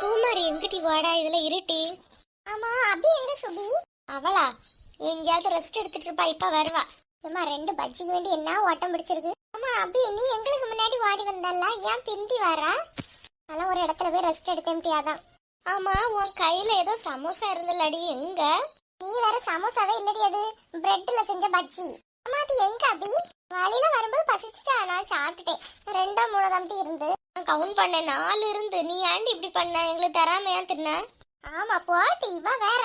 பூமாரி எங்கிட்டி வாடா இதுல இருட்டி. ஆமா அபி எங்க சுபி? அவளா? எங்கேயாவது ரெஸ்ட் எடுத்துட்டு இருப்பா இப்ப வருவா. ஏமா ரெண்டு பஜ்ஜிக்கு வேண்டி என்ன ஓட்டம் பிடிச்சிருக்கு? ஆமா அபி நீ எங்களுக்கு முன்னாடி வாடி வந்தல்ல ஏன் பிந்தி வரா? அதெல்லாம் ஒரு இடத்துல போய் ரெஸ்ட் எடுக்கம்பியாதான் ஆமா உன் கையில ஏதோ சமோசா இருந்தல்லடி எங்க? நீ வேற சமோசாவே இல்லடி அது பிரெட்ல செஞ்ச பஜ்ஜி. அம்மா அது எங்க அபி? வழியில வரும்போது பசிச்சுட்டா நான் சாப்பிட்டுட்டேன். ரெண்டோ மூணோ தம்பி இருந்து. நான் கவுண்ட் பண்ணேன். நாலு இருந்து. நீ ஏன்டி இப்படி பண்ண? எங்களுக்கு தராம ஏன் தின்ன ஆமா போட்டு. இவ வேற.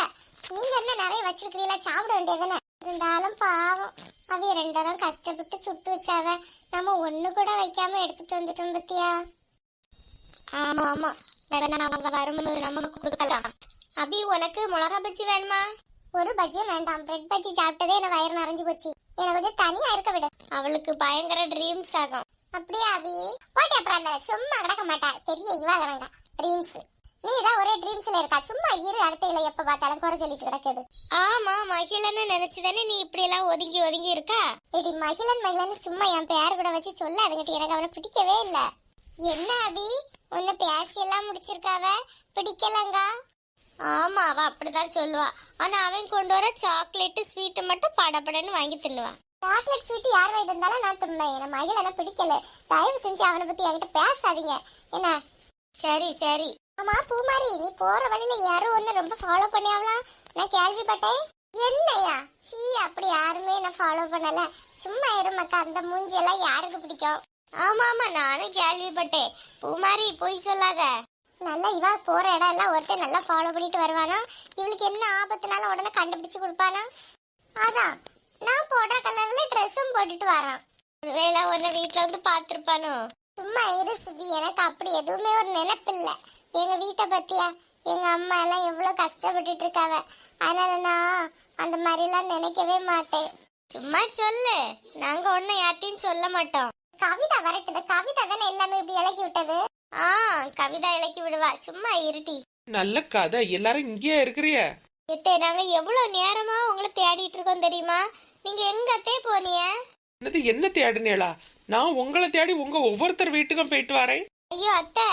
நீங்க என்ன நிறைய வச்சிருக்கிறீங்களா சாப்பிட வேண்டியதுதானே? இருந்தாலும் பாவம். அவிய ரெண்டரும் கஷ்டப்பட்டு சுட்டு வச்சாவ. நம்ம ஒண்ணு கூட வைக்காம எடுத்துட்டு வந்துட்டோம் பத்தியா? ஆமா ஆமா. வேணா நம்ம வரும்போது நம்ம கொடுக்கலாம். அபி உனக்கு மிளகா பஜ்ஜி வேணுமா? ஒரு பஜ்ஜியும் வேண்டாம். பிரெட் பஜ்ஜி சாப்பிட்டதே என்ன வயிறு நிறைஞ்சு போச்சு. என்னை கொஞ்சம் தனியா இருக்க விடு. அவளுக்கு பயங்கர ட்ரீம்ஸ் ஆகும். அப்படியே அபி? போட்டி அப்புறம் அந்த சும்மா கிடக்க மாட்டா. பெரிய இவா கிடங்க ட்ரீம்ஸ் நீ தான் ஒரே ட்ரீம்ஸ்ல இருக்கா? சும்மா இரு அடுத்த எப்ப பார்த்தாலும் குறை சொல்லிட்டு கிடக்குது. ஆமா மகிழன்னு நினைச்சுதானே நீ இப்படி எல்லாம் ஒதுங்கி ஒதுங்கி இருக்கா? ஏடி மகிழன் மகிழன் சும்மா என் பேர் கூட வச்சு சொல்ல அதுங்கிட்ட எனக்கு அவனை பிடிக்கவே இல்ல. என்ன அபி? உன்னை பேசி எல்லாம் முடிச்சிருக்காவ? பிடிக்கலங்கா? ஆமா அவ அப்படிதான் சொல்லுவா. ஆனா அவன் கொண்டு வர சாக்லேட் ஸ்வீட் மட்டும் படபடன்னு வாங்கி தின்னுவான் சாக்லேட் ஸ்வீட் யார் வாங்கிட்டு இருந்தாலும் நான் தும்பேன் எனக்கு மகிழனை பிடிக்கல. தயவு செஞ்சு அவனை பத்தி என்கிட்ட பேசாதீங்க. என்ன? சரி சரி. ஆமா பூமாரி நீ போற வழியில யாரோ ஒன்னு ரொம்ப ஃபாலோ பண்ணியாவலாம் நான் கேள்விப்பட்டேன். என்னையா? சீ அப்படி யாருமே நான் ஃபாலோ பண்ணல. சும்மா இருமக்கா அந்த மூஞ்சி எல்லாம் யாருக்கு பிடிக்கும்? ஆமா ஆமா நானும் கேள்விப்பட்டேன். பூமாரி போய் சொல்லாத. நல்லா இவா போற இடம் எல்லாம் ஒருத்தன் நல்லா ஃபாலோ பண்ணிட்டு வருவானா? இவளுக்கு என்ன ஆபத்துனால உடனே கண்டுபிடிச்சு கொடுப்பானா? அதான். நான் போடுற கலர்ல ட்ரெஸ்ஸும் போட்டுட்டு வரான். ஒருவேளை உன்னை வீட்டுல வந்து பாத்திருப்பானோ சும்மா இரு சுபி எனக்கு அப்படி எதுவுமே ஒரு நினைப்பில்ல எங்க வீட்டை பத்தியா? எங்க அம்மா எல்லாம் எவ்வளவு கஷ்டப்பட்டுட்டு இருக்காவ. அதனால நான் அந்த மாதிரி எல்லாம் நினைக்கவே மாட்டேன். சும்மா சொல்லு. நாங்க ஒன்னும் யார்ட்டையும் சொல்ல மாட்டோம். கவிதா வரட்டுது. கவிதா தானே எல்லாமே இப்படி இலக்கி விட்டது? ஆ கவிதா இலக்கி விடுவா. சும்மா இருட்டி நல்ல கதை. எல்லாரும் இங்கேயே இருக்கிறிய? எத்தே நாங்க எவ்வளவு நேரமா உங்களை தேடிட்டு இருக்கோம் தெரியுமா? நீங்க எங்கத்தே போனீங்க? என்னது என்ன தேடுனேளா நான் உங்களை தேடி உங்க ஒவ்வொருத்தர் வீட்டுக்கும் போயிட்டு வரேன். ஐயோ அத்தை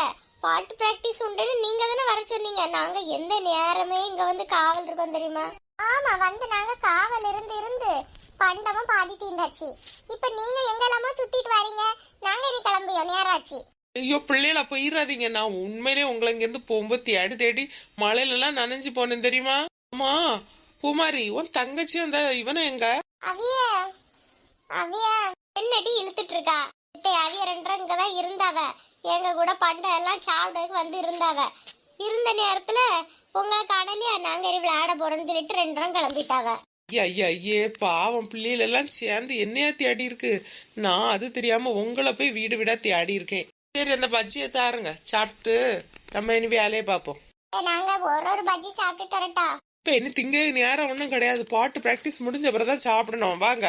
பாட்டு பிராக்டிஸ் உண்டுன்னு நீங்க தானே வர சொன்னீங்க. நாங்க எந்த நேரமே இங்க வந்து காவல் இருக்கோம் தெரியுமா? ஆமா வந்து நாங்க காவல் இருந்து இருந்து பண்டமும் பாதி தீண்டாச்சு இப்ப நீங்க எங்கெல்லாமோ சுத்திட்டு வரீங்க? நாங்க இனி கிளம்பியோம் நேராச்சு. ஐயோ பிள்ளைகள போயிடாதீங்க நான் உண்மையிலே உங்களை இங்கிருந்து போகும்போது தேடி தேடி மழையில எல்லாம் நனைஞ்சு போனேன் தெரியுமா? அம்மா பூமாரி உன் தங்கச்சி அந்த இவனை எங்க? அவிய அவிய என்னடி இழுத்துட்டு இருக்கா? இத்தை அவிய ரெண்டரை இங்கதான் இருந்தாவ. எங்க கூட பண்டம் எல்லாம் சாப்பிடக்கு வந்து இருந்தாவ. இருந்த நேரத்துல உங்களை காணலையா? நாங்க விளையாட போறோம்னு சொல்லிட்டு ரெண்டரம் கிளம்பிட்டாவ. ஐயா ஐயா ஐயே பாவம் பிள்ளைகள் எல்லாம் சேர்ந்து என்னையா தேடி இருக்கு? நான் அது தெரியாம உங்களை போய் வீடு வீடா தேடி இருக்கேன். சரி அந்த பஜ்ஜியை தாருங்க. சாப்பிட்டு நம்ம இனி வேலையை பார்ப்போம். நாங்க ஒரு ஒரு பஜ்ஜி சாப்பிட்டுட்டு வரட்டா? இப்ப இனி திங்க நேரம் ஒன்றும் கிடையாது. பாட்டு பிராக்டிஸ் முடிஞ்ச அப்புறம் தான் சாப்பிடணும். வாங்க.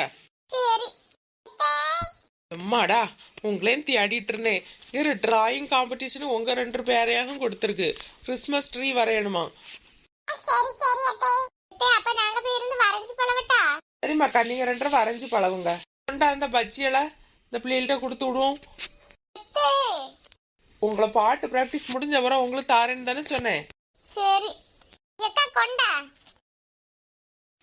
அம்மாடா உங்களையும் தேடிட்டு இருந்தேன். இரு டிராயிங் காம்படிஷன் உங்க ரெண்டு பேரையாகவும் கொடுத்துருக்கு. கிறிஸ்மஸ் ட்ரீ வரையணுமா? சரி சரி அத்தை. அத்தை, அப்ப நாங்க சரிம்மாக்கா ரெண்டு வரைஞ்சு பழகுங்க. கொண்டா அந்த பஜ்ஜியெல்லாம் இந்த பிள்ளைகள்ட்ட கொடுத்து விடுவோம். உங்களை பாட்டு பிராக்டிஸ் முடிஞ்ச அப்புறம் உங்களுக்கு தாரேன்னு தானே சொன்னேன். சரி. கொண்டா.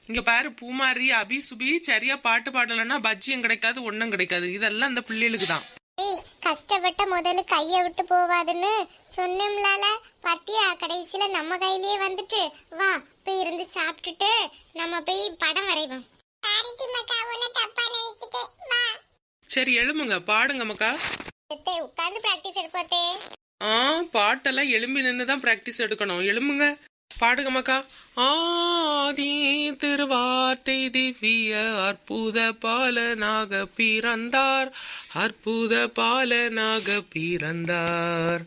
இங்க பாரு பூமாரி அபி சுபி சரியா பாட்டு பாடலைன்னா பஜ்ஜியும் கிடைக்காது ஒன்றும் கிடைக்காது. இதெல்லாம் அந்த பிள்ளைகளுக்கு தான் கஷ்டப்பட்ட முதல்ல கைய விட்டு போவாதுன்னு சொன்னோம்லால. பத்தியா கடைசியில நம்ம கையிலேயே வந்துட்டு வா போய் இருந்து சாப்பிட்டுட்டு நம்ம போய் படம் வரைவோம். சரி எழுமுங்க பாடுங்க மக்கா உட்கார்ந்து பிராக்டிஸ் எடுப்போத்தே ஆ பாட்டெல்லாம் எலும்பி நின்று தான் ப்ராக்டிஸ் எடுக்கணும். எலும்புங்க பாடுங்க மக்கா ஆதி திருவார்த்தை திவ்ய அற்புத பாலனாக பிறந்தார். அற்புத பாலனாக பிறந்தார்.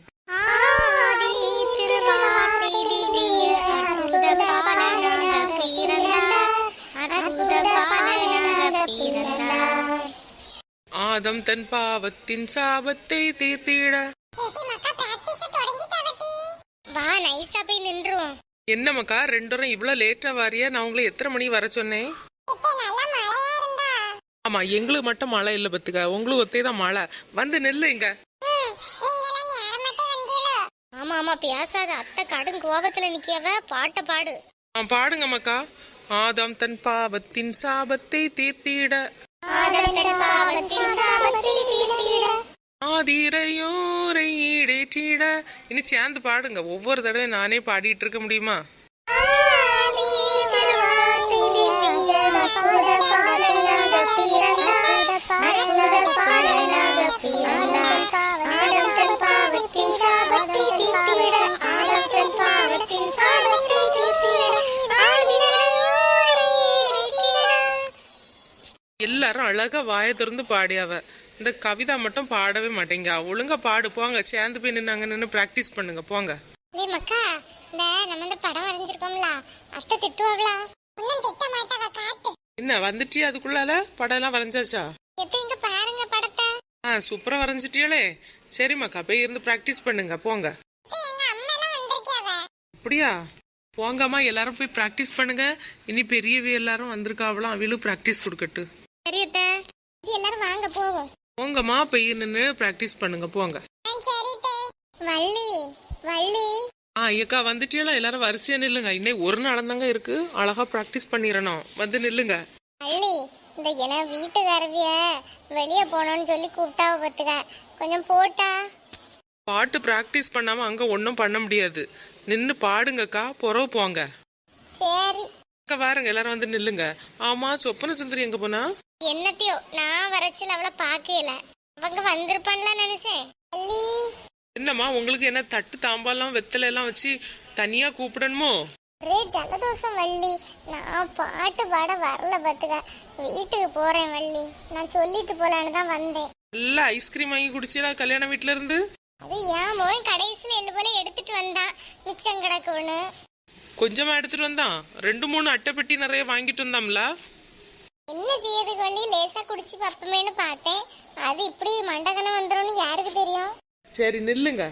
ஆதம் தன் பாவத்தின் சாபத்தை தீர்த்திட. வா நைஸா போய் நின்றுவோம். என்ன மக்கா ரெண்டரும் இவ்வளவு லேட்டா வாரியா? நான் உங்களை எத்தனை மணி வர சொன்னேன்? ஆமா எங்களுக்கு மட்டும் மழை இல்ல பத்துக்க. உங்களுக்கு ஒத்தே தான் மழை. வந்து நெல்லு இங்க. ஆமா ஆமா பேசாத அத்தை கடும் கோபத்துல நிக்கவ பாட்டை பாடு. ஆ பாடுங்க மக்கா ஆதாம் தன் பாவத்தின் சாபத்தை தீர்த்திட. ஆதம் தன் பாவத்தின் சாபத்தை தீர்த்திட. ஆதிரையோரை ஈடேற்றிட. இனி சேர்ந்து பாடுங்க. ஒவ்வொரு தடவை நானே பாடிட்டு இருக்க முடியுமா? எல்லாரும் அழகா வாய திறந்து பாடியாவ இந்த கவிதா மட்டும் பாடவே மாட்டேங்க. ஒழுங்கா பாடு. போங்க சேர்ந்து போய் நின்று அங்க நின்று ப்ராக்டிஸ் பண்ணுங்க. போங்க. ஏய் மக்கா இந்த நம்ம இந்த படம் வரைஞ்சிருக்கோம்ல அத்தை திட்டுவாங்களா ஒன்னும் திட்ட மாட்டாவ காட்டு. என்ன வந்துட்டியா அதுக்குள்ளால? படம் எல்லாம் வரைஞ்சாச்சா? எத்த இங்க பாருங்க படத்தை. ஆ சூப்பரா வரைஞ்சிட்டியாளே. சரிம்மாக்கா போய் இருந்து ப்ராக்டிஸ் பண்ணுங்க. போங்க. எங்க அம்மா எல்லாம் வந்திருக்காவ அப்படியா? போங்கம்மா எல்லாரும் போய் ப்ராக்டிஸ் பண்ணுங்க. இனி பெரியவே எல்லாரும் வந்திருக்காவலாம். அவளும் ப்ராக்டிஸ் கொடுக்கட்டு சரி அத்தை இது எல்லாரும் வாங்க போவோம் போங்கம்மா போய் நின்று ப்ராக்டிஸ் பண்ணுங்க போங்க. வள்ளி வள்ளி. ஆ ஐயக்கா வந்துட்டியால? எல்லாரும் வரிசையா நில்லுங்க. இன்னும் ஒரு நாள் தாங்க இருக்கு. அழகா ப்ராக்டிஸ் பண்ணிடணும் வந்து நில்லுங்க. வள்ளி இந்த என வீட்டுக்காரவிய வெளியே போகணும்னு சொல்லி கூப்பிட்டாவ பத்துக்க கொஞ்சம் போட்டா? பாட்டு ப்ராக்டிஸ் பண்ணாம அங்க ஒன்றும் பண்ண முடியாது. நின்று பாடுங்கக்கா புறவு போங்க. சரி. அக்கா வாருங்க எல்லாரும் வந்து நில்லுங்க. ஆமா சொப்பன சுந்தரி எங்க போனா? என்னத்தையோ? நான் வரச்சில் அவளை பார்க்கல அவங்க வந்திருப்பான்ல நினைச்சேன். என்னம்மா உங்களுக்கு என்ன தட்டு தாம்பாலாம் வெத்தலை எல்லாம் வச்சு தனியா கூப்பிடணுமோ? ஒரே ஜலதோஷம் வள்ளி. நான் பாட்டு பாட வரல பாத்துக்க. வீட்டுக்கு போறேன் வள்ளி. நான் சொல்லிட்டு போலான்னு தான் வந்தேன். நல்லா ஐஸ்கிரீம் வாங்கி குடிச்சிடா கல்யாண வீட்ல இருந்து. அது ஏன் மோன் கடைசியில் எள்ளு போல எடுத்துட்டு வந்தான். மிச்சம் கிடக்குன்னு கொஞ்சமா எடுத்துட்டு வந்தான். ரெண்டு மூணு அட்டைப்பெட்டி நிறைய வாங்கிட்டு வந்தாம்ல. என்ன செய்யறதுக்கு வள்ளி லேசா குடிச்சு பப்பமேன்னு பார்த்தேன். அது இப்படி மண்டகனம் வந்துரும்னு யாருக்கு தெரியும்? சரி நில்லுங்க.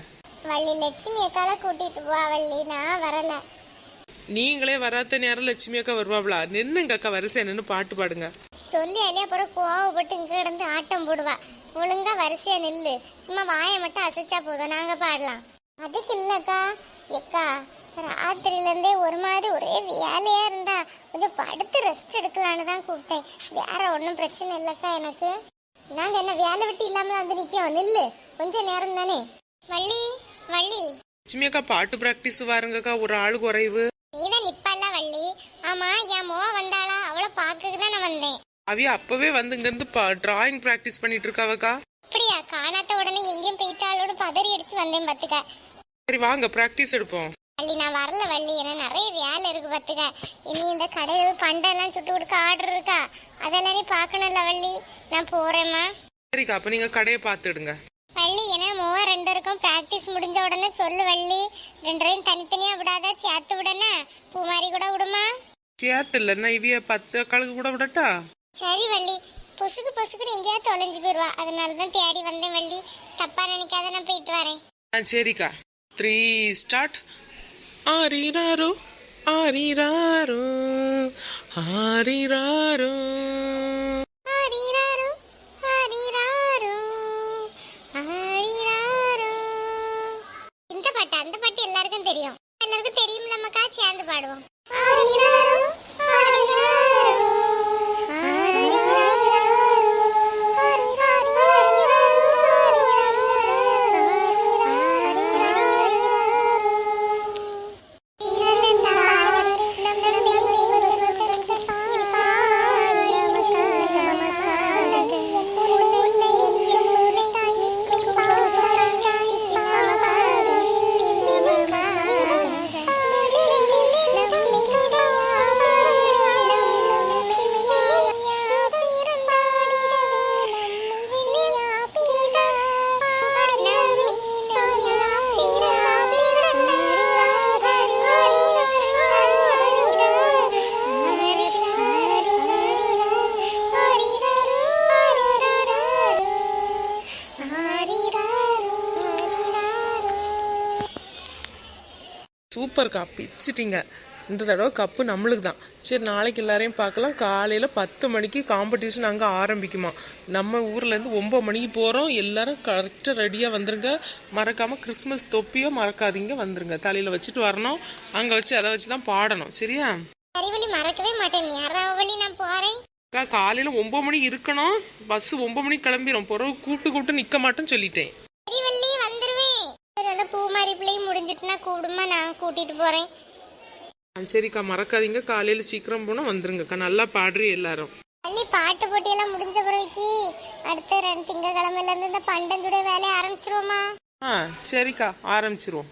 வள்ளி லட்சுமி அக்கால கூட்டிட்டு போ வள்ளி. நான் வரல. நீங்களே வராத நேரம் லட்சுமி அக்கா வருவாங்களா நின்னுங்க அக்கா வரிசை பாட்டு பாடுங்க. சொல்லி அழியா அப்புறம் கோவப்பட்டு இங்க கிடந்து ஆட்டம் போடுவா. ஒழுங்கா வரிசையா நில்லு. சும்மா வாயை மட்டும் அசைச்சா போதும். நாங்க பாடலாம். அதுக்கு இல்லக்கா. எக்கா ராத்திரில இருந்தே ஒரு மாதிரி ஒரே வேலையா கொஞ்சம் படுத்து ரெஸ்ட் எடுக்கலான்னு தான் கூப்பிட்டேன். வேற ஒன்றும் பிரச்சனை இல்லக்கா எனக்கு. நாங்க என்ன வேலை விட்டு இல்லாம வந்து நிக்கோம் நில்லு. கொஞ்ச நேரம் தானே. வள்ளி வள்ளி. லட்சுமி அக்கா பாட்டு பிராக்டிஸ் வாருங்கக்கா. ஒரு ஆள் குறைவு. நீதான் நிப்பல்ல வள்ளி? ஆமா என் மோ வந்தாளா? அவளை பார்க்கக்கு தான் நான் வந்தேன். அவிய அப்பவே வந்து இங்க இருந்து டிராயிங் பிராக்டிஸ் பண்ணிட்டு இருக்காவக்கா. அப்படியா? காணாத உடனே எங்கேயும் போயிட்டாளோடு பதறி அடிச்சு வந்தேன் பத்துக்க. சரி வாங்க பிராக்டிஸ் எடுப்போம். வள்ளி நான் வரல வள்ளி. எனக்கு நிறைய வேலை இருக்கு பத்துக்க இனி இந்த கடையில பண்டெல்லாம் சுட்டு கொடுக்க ஆர்டர் இருக்கா? அதெல்லாம் நீ பார்க்கணும்ல வள்ளி. நான் போறேம்மா. சரிக்கா அப்ப நீங்க கடையை பார்த்துடுங்க. வள்ளி ஏன்னா மூவா ரெண்டு இருக்கும் ப்ராக்டிஸ் முடிஞ்ச உடனே சொல்லு வள்ளி. ரெண்டரையும் தனித்தனியா விடாத? சேர்த்து விடனே பூ மாதிரி கூட விடுமா? சேர்த்து இல்லைன்னா இவிய பத்து அக்காளுக்கு கூட விடட்டா? சரி வள்ளி. பொசுக்கு பொசுக்குன்னு எங்கேயாவது தொலைஞ்சு போயிடுவா அதனால தான் தேடி வந்தேன் வள்ளி. தப்பா நினைக்காத நான் போயிட்டு வரேன். ஆ சரிக்கா. த்ரீ ஸ்டார்ட் ஆரிராரோ ஆரிராரோ ஆரிராரோ, சூப்பர்க்கா பிச்சிட்டீங்க இந்த தடவை கப்பு நம்மளுக்கு தான் சரி நாளைக்கு எல்லாரையும் பார்க்கலாம். காலையில் பத்து மணிக்கு காம்படிஷன் அங்கே ஆரம்பிக்குமா? நம்ம ஊர்லேருந்து ஒம்பது மணிக்கு போகிறோம் எல்லாரும் கரெக்டாக ரெடியாக வந்துருங்க. மறக்காமல் கிறிஸ்மஸ் தொப்பியோ மறக்காதீங்க வந்துருங்க. தலையில் வச்சுட்டு வரணும். அங்கே வச்சு அதை வச்சு தான் பாடணும். சரியா? மறக்கவே மாட்டேன். நான் போறேன். அக்கா காலையில் ஒம்பது மணிக்கு இருக்கணும். பஸ் ஒம்பது மணிக்கு கிளம்பிடும் பிறகு கூப்பிட்டு கூப்பிட்டு நிற்க மாட்டேன்னு சொல்லிட்டேன் அறிவள்ளி வந்துருவேன் சரி, அந்த பூ மாதிரி பிள்ளையும் கூடுமா நான் கூட்டிட்டு போறேன். சரிக்கா மறக்காதீங்க. காலையில் சீக்கிரம் போனால் வந்துருங்கக்கா. நல்லா பாடுறி எல்லாரும். அள்ளி பாட்டு போட்டியெல்லாம் முடிஞ்ச பிறகு அடுத்த ரெண்டு திங்கக்கிழமையில இருந்து இந்த பண்டஞ்சுடைய வேலையை ஆரம்பிச்சிருவோமா ஆ சரிக்கா. ஆரம்பிச்சிருவோம்.